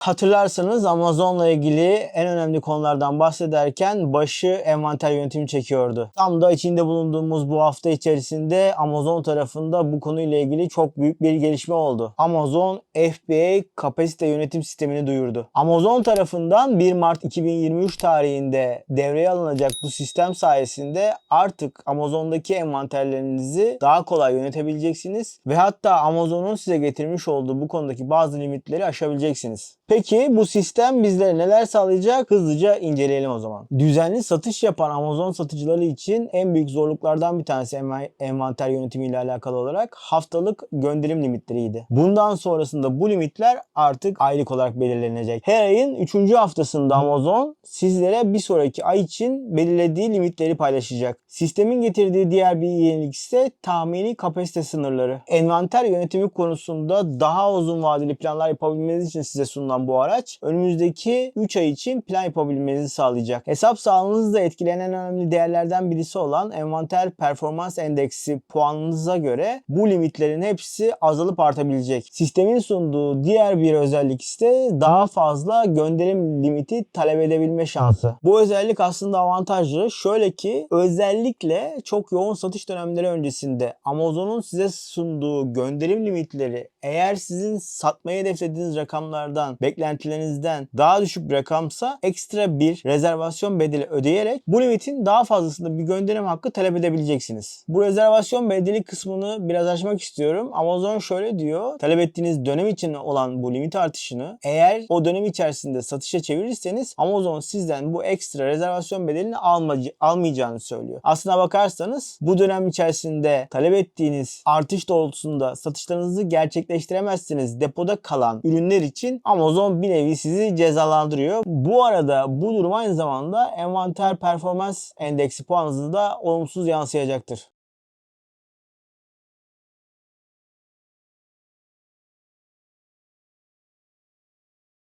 Hatırlarsanız Amazon'la ilgili en önemli konulardan bahsederken başı envanter yönetimi çekiyordu. Tam da içinde bulunduğumuz bu hafta içerisinde Amazon tarafında bu konuyla ilgili çok büyük bir gelişme oldu. Amazon FBA kapasite yönetim sistemini duyurdu. Amazon tarafından 1 Mart 2023 tarihinde devreye alınacak bu sistem sayesinde artık Amazon'daki envanterlerinizi daha kolay yönetebileceksiniz ve hatta Amazon'un size getirmiş olduğu bu konudaki bazı limitleri aşabileceksiniz. Peki bu sistem bizlere neler sağlayacak? Hızlıca inceleyelim o zaman. Düzenli satış yapan Amazon satıcıları için en büyük zorluklardan bir tanesi enva- envanter yönetimi ile alakalı olarak haftalık gönderim limitleriydi. Bundan sonrasında bu limitler artık aylık olarak belirlenecek. Her ayın 3. haftasında Amazon sizlere bir sonraki ay için belirlediği limitleri paylaşacak. Sistemin getirdiği diğer bir yenilik ise tahmini kapasite sınırları. Envanter yönetimi konusunda daha uzun vadeli planlar yapabilmeniz için size sunulan bu araç önümüzdeki 3 ay için plan yapabilmenizi sağlayacak. Hesap sağlığınızı da etkileyen en önemli değerlerden birisi olan envanter performans endeksi puanınıza göre bu limitlerin hepsi azalıp artabilecek. Sistemin sunduğu diğer bir özellik ise daha fazla gönderim limiti talep edebilme şansı. Bu özellik aslında avantajlı. Şöyle ki özellikle çok yoğun satış dönemleri öncesinde Amazon'un size sunduğu gönderim limitleri eğer sizin satmayı hedeflediğiniz rakamlardan, beklentilerinizden daha düşük bir rakamsa ekstra bir rezervasyon bedeli ödeyerek bu limitin daha fazlasında bir gönderim hakkı talep edebileceksiniz. Bu rezervasyon bedeli kısmını biraz açmak istiyorum. Amazon şöyle diyor. Talep ettiğiniz dönem için olan bu limit artışını eğer o dönem içerisinde satışa çevirirseniz Amazon sizden bu ekstra rezervasyon bedelini almacı, almayacağını söylüyor. Aslına bakarsanız bu dönem içerisinde talep ettiğiniz artış doğrultusunda satışlarınızı gerçekleştiremezseniz depoda kalan ürünler için Amazon bir nevi sizi cezalandırıyor. Bu arada bu durum aynı zamanda envanter performans endeksi puanınızı da olumsuz yansıyacaktır.